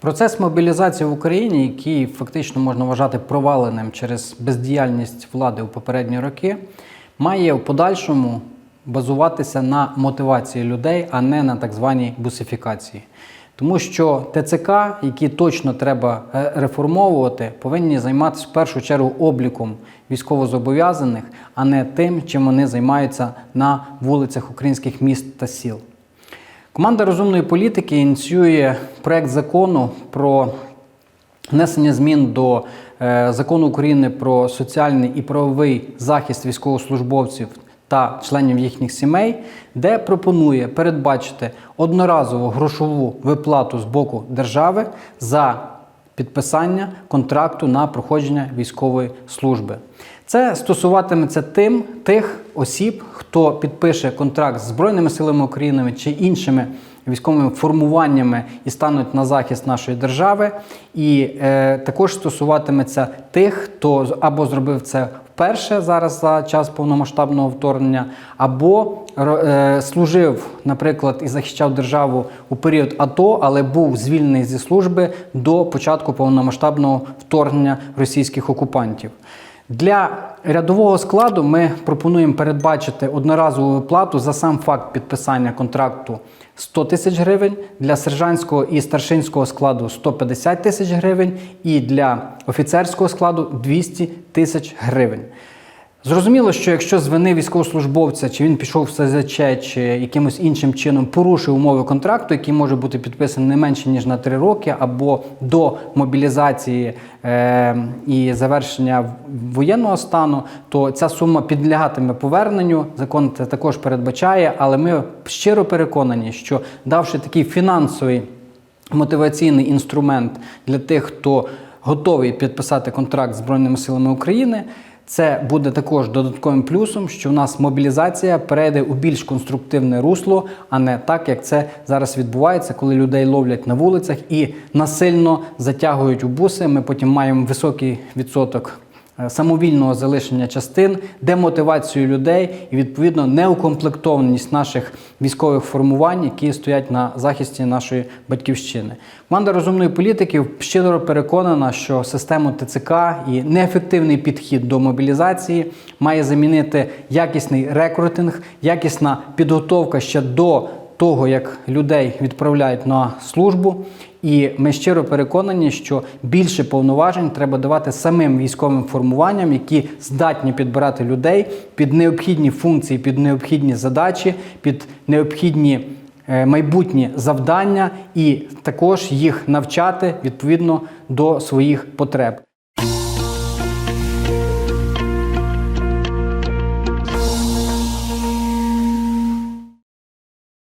Процес мобілізації в Україні, який фактично можна вважати проваленим через бездіяльність влади у попередні роки, має в подальшому базуватися на мотивації людей, а не на так званій бусифікації. Тому що ТЦК, які точно треба е, реформовувати, повинні займатися в першу чергу обліком військовозобов'язаних, а не тим, чим вони займаються на вулицях українських міст та сіл. Команда розумної політики ініціює проект закону про внесення змін до е, закону України про соціальний і правовий захист військовослужбовців та членів їхніх сімей, де пропонує передбачити одноразову грошову виплату з боку держави за підписання контракту на проходження військової служби. Це стосуватиметься тим тих осіб, хто підпише контракт з Збройними силами України чи іншими військовими формуваннями і стануть на захист нашої держави. І е, також стосуватиметься тих, хто або зробив це вперше зараз за час повномасштабного вторгнення, або е, служив, наприклад, і захищав державу у період АТО, але був звільнений зі служби до початку повномасштабного вторгнення російських окупантів. Для рядового складу ми пропонуємо передбачити одноразову виплату за сам факт підписання контракту 100 тисяч гривень, для сержантського і старшинського складу 150 тисяч гривень, і для офіцерського складу 200 тисяч гривень. Зрозуміло, що якщо з вини військовослужбовця, чи він пішов в СЗЧ, чи якимось іншим чином порушив умови контракту, який може бути підписаний не менше ніж на 3 роки, або до мобілізації е, і завершення воєнного стану, то ця сума підлягатиме поверненню. Закон це також передбачає, але ми щиро переконані, що давши такий фінансовий мотиваційний інструмент для тих, хто готовий підписати контракт з Збройними силами України. Це буде також додатковим плюсом, що в нас мобілізація перейде у більш конструктивне русло, а не так, як це зараз відбувається, коли людей ловлять на вулицях і насильно затягують у буси. Ми потім маємо високий відсоток самовільного залишення частин, демотивацію людей і відповідно неукомплектованість наших військових формувань, які стоять на захисті нашої батьківщини. Команда розумної політики щиро переконана, що систему ТЦК і неефективний підхід до мобілізації має замінити якісний рекрутинг, якісна підготовка ще до того, як людей відправляють на службу. І ми щиро переконані, що більше повноважень треба давати самим військовим формуванням, які здатні підбирати людей під необхідні функції, під необхідні задачі, під необхідні е, майбутні завдання, і також їх навчати відповідно до своїх потреб.